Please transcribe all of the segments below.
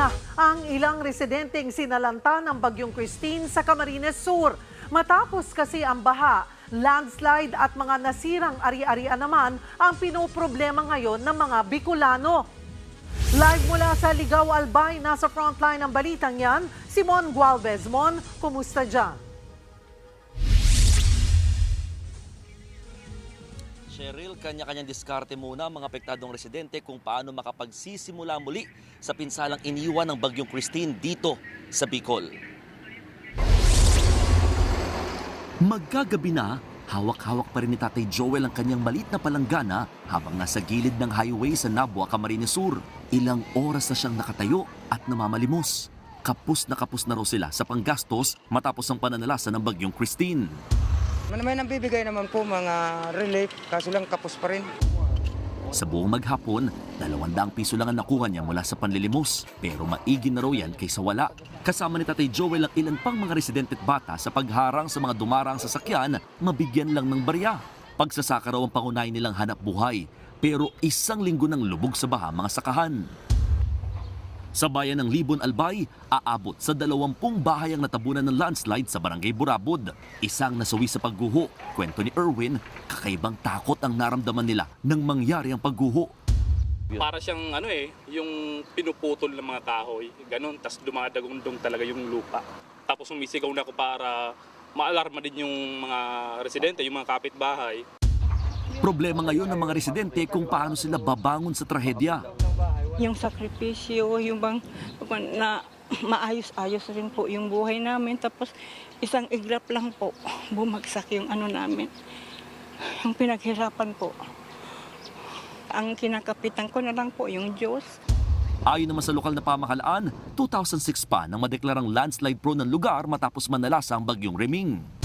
na ang ilang residenteng sinalanta ng Bagyong Christine sa Camarines Sur. Matapos kasi ang baha, landslide at mga nasirang ari-arian naman ang pinoproblema ngayon ng mga Bicolano. Live mula sa Ligaw Albay, nasa frontline ng balitang yan, Simon Gualvez. Mon, kumusta dyan? Cheryl, kanya-kanyang diskarte muna ang mga apektadong residente kung paano makapagsisimula muli sa pinsalang iniwan ng Bagyong Christine dito sa Bicol. Magkagabi na, hawak-hawak pa rin ni Tatay Joel ang kanyang malit na palanggana habang nasa gilid ng highway sa Nabua, Camarines Sur. Ilang oras na siyang nakatayo at namamalimos. Kapos na kapos na raw sila sa panggastos matapos ang pananalasa ng Bagyong Christine. May nang bibigay naman po mga relief, kaso lang kapos pa rin. Sa buong maghapon, 200 piso lang ang nakuha niya mula sa panlilimos. Pero maigi na raw yan kaysa wala. Kasama ni Tatay Joel ang ilan pang mga residente at bata sa pagharang sa mga dumarang sasakyan, mabigyan lang ng barya. Pagsasaka raw ang pangunahin nilang hanap buhay. Pero isang linggo ng lubog sa baha mga sakahan. Sa bayan ng Libon Albay, aabot sa dalawampung bahay ang natabunan ng landslide sa barangay Burabod. Isang nasawi sa pagguho. Kwento ni Erwin, kakaibang takot ang naramdaman nila nang mangyari ang pagguho. Para siyang ano eh, yung pinuputol ng mga kahoy, ganun, tas dumadagundong talaga yung lupa. Tapos umisigaw na ako para maalarma din yung mga residente, yung mga kapitbahay. Problema ngayon ng mga residente kung paano sila babangon sa trahedya. Yung sakripisyo, yung bang na maayos-ayos rin po yung buhay namin. Tapos isang iglap lang po, bumagsak yung ano namin. Yung pinaghirapan po. Ang kinakapitan ko na lang po yung Diyos. Ayon naman sa lokal na pamahalaan, 2006 pa nang madeklarang landslide prone ng lugar matapos manalasa ang bagyong Reming.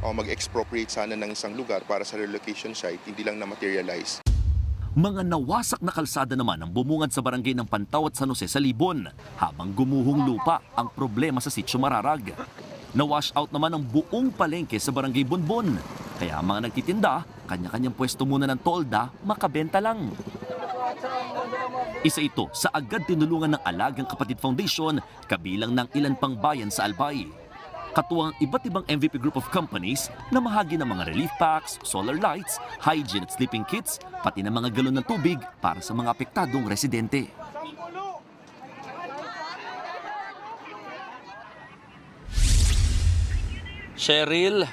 o mag-expropriate sana ng isang lugar para sa relocation site, hindi lang na-materialize. Mga nawasak na kalsada naman ang bumungad sa barangay ng Pantaw at San Jose sa Libon, habang gumuhong lupa ang problema sa sitio Mararag. Nawash out naman ang buong palengke sa barangay Bonbon. Kaya mga nagtitinda, kanya-kanyang pwesto muna ng tolda, makabenta lang. Isa ito sa agad tinulungan ng Alagang Kapatid Foundation, kabilang ng ilan pang bayan sa Albay. Katuwang iba't ibang MVP group of companies na mahagi ng mga relief packs, solar lights, hygiene at sleeping kits, pati ng mga galon ng tubig para sa mga apektadong residente. Cheryl,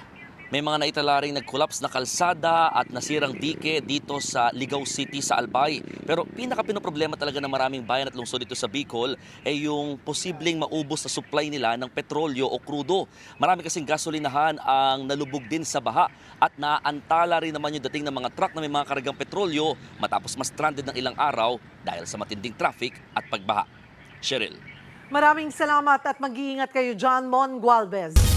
may mga naitala rin nag-collapse na kalsada at nasirang dike dito sa Ligaw City sa Albay. Pero pinaka-pinoproblema talaga ng maraming bayan at lungsod dito sa Bicol ay yung posibleng maubos na supply nila ng petrolyo o krudo. Marami kasing gasolinahan ang nalubog din sa baha at naantala rin naman yung dating ng mga truck na may mga karagang petrolyo matapos mas stranded ng ilang araw dahil sa matinding traffic at pagbaha. Cheryl. Maraming salamat at mag-iingat kayo, John Mon Gualvez.